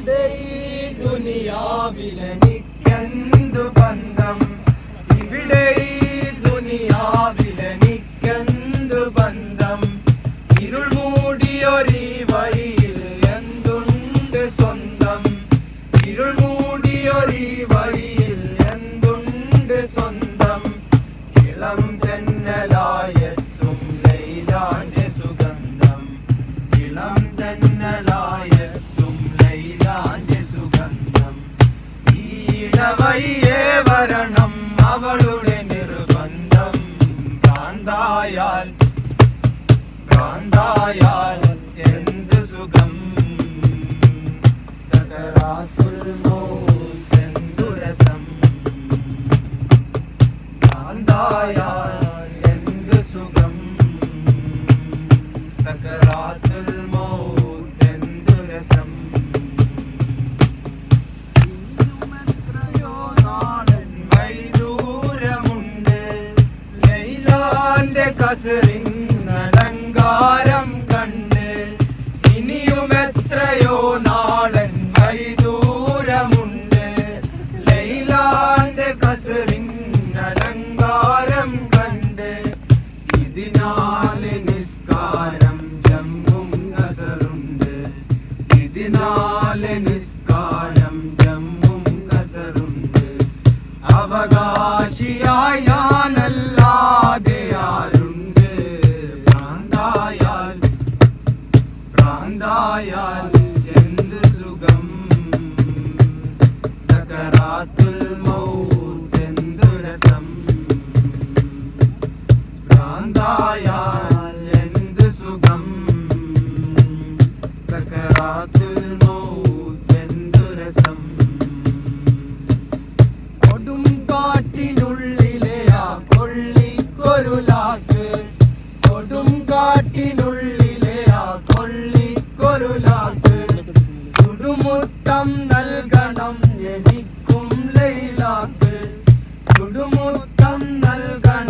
ഇവിടെ ഈ ദുനിയാവിലെനിക്കെന്തു ബന്ധം? ഇവിടെ ഈ ദുനിയാവിലെനിക്കെന്തു ബന്ധം? ഇരുൾ മൂടിയൊരീ ഈടവഴിയേ വരണം അവളുടെ നിർബന്ധം. ഭ്രാന്തായാൽ ഭ്രാന്തായാൽ എന്ത് സുഖം? സകരാത്തുൽ എന്തു രസം? ഭ്രാന്തായാൽ എന്ത് സുഖം? സകരാത്തുൽ അലങ്കാരം കണ്ണ്. ഇനിയും എത്രയോ നാളൻ വൈദൂരമുണ്ട് ലൈലാന്റെ കസറിൻ അലങ്കാരം കണ്ട്. ഇതിനാല് നിസ്കാരം ജമ്മും കസറുണ്ട് ഇതിനാല് ഭ്രാന്തായാൽ എന്ത് സുഖം? സകരാത്തുൽ മൗത്ത് എന്തു രസം? ഭ്രാന്തായാൽ എന്ത് സുഖം? സകരാത്തുൽ മൗത്ത് എന്തു രസം? ചുടുമുത്തം നൽകണം എനിക്കും ലൈലാക്ക്. കുടുമുത്തം നൽകണം